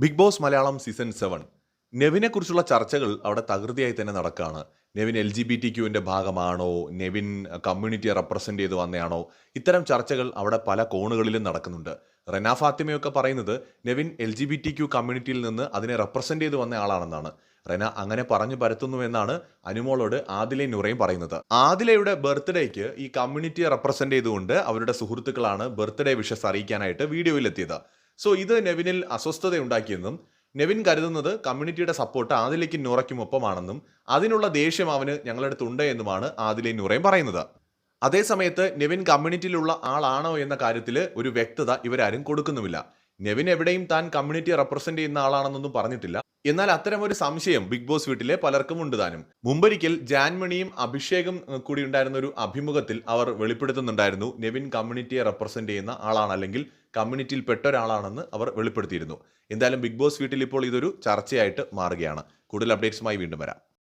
Bigg Boss Malayalam season seven. നെവിനെ കുറിച്ചുള്ള ചർച്ചകൾ അവിടെ തകൃതിയായി തന്നെ നടക്കുകയാണ് Nevin L G B T ക്യൂവിന്റെ ഭാഗമാണോ? നെവിൻ കമ്മ്യൂണിറ്റിയെ റെപ്രസെന്റ് ചെയ്ത് വന്നയാണോ? ഇത്തരം ചർച്ചകൾ അവിടെ പല കോണുകളിലും നടക്കുന്നുണ്ട്. റെന ഫാത്തിമയൊക്കെ പറയുന്നത് Nevin L G B T Q കമ്മ്യൂണിറ്റിയിൽ നിന്ന് അതിനെ റെപ്രസെന്റ് ചെയ്ത് വന്ന ആളാണെന്നാണ്. റെന അങ്ങനെ പറഞ്ഞു പരത്തുന്നു എന്നാണ് അനുമോളോട് ആദിലെ നുറയും പറയുന്നത്. ആദിലയുടെ ബർത്ത്ഡേക്ക് ഈ കമ്മ്യൂണിറ്റിയെ റെപ്രസെന്റ് ചെയ്തുകൊണ്ട് അവരുടെ സുഹൃത്തുക്കളാണ് ബർത്ത്ഡേ വിഷസ് അറിയിക്കാനായിട്ട് വീഡിയോയിലെത്തിയത്. സോ ഇത് നെവിനിൽ അസ്വസ്ഥത ഉണ്ടാക്കിയെന്നും നെവിൻ കരുതുന്നത് കമ്മ്യൂണിറ്റിയുടെ സപ്പോർട്ട് ആദിലേക്കും നുറയ്ക്കുമൊപ്പമാണെന്നും അതിനുള്ള ദേഷ്യം അവന് ഞങ്ങളടുത്തുണ്ട് എന്നുമാണ് ആദിലെ നൂറയും പറയുന്നത്. അതേസമയത്ത് നെവിൻ കമ്മ്യൂണിറ്റിയിലുള്ള ആളാണോ എന്ന കാര്യത്തിൽ ഒരു വ്യക്തത ഇവരാരും കൊടുക്കുന്നുമില്ല. നെവിൻ എവിടെയും താൻ കമ്മ്യൂണിറ്റി റെപ്രസെന്റ് ചെയ്യുന്ന ആളാണെന്നൊന്നും പറഞ്ഞിട്ടില്ല. എന്നാൽ അത്തരം ഒരു സംശയം ബിഗ് ബോസ് വീട്ടിലെ പലർക്കും ഉണ്ട് താനും. മുമ്പൊരിക്കൽ ജാൻമണിയും അഭിഷേകും കൂടി ഉണ്ടായിരുന്ന ഒരു അഭിമുഖത്തിൽ അവർ വെളിപ്പെടുത്തുന്നുണ്ടായിരുന്നു. നെവിൻ കമ്മ്യൂണിറ്റിയെ റെപ്രസെന്റ് ചെയ്യുന്ന ആളാണ് അല്ലെങ്കിൽ കമ്മ്യൂണിറ്റിയിൽ പെട്ട ഒരാളാണെന്ന് അവർ വെളിപ്പെടുത്തിയിരുന്നു. എന്തായാലും ബിഗ് ബോസ് വീട്ടിൽ ഇപ്പോൾ ഇതൊരു ചർച്ചയായിട്ട് മാറുകയാണ്. കൂടുതൽ അപ്ഡേറ്റ്സുമായി വീണ്ടും വരാം.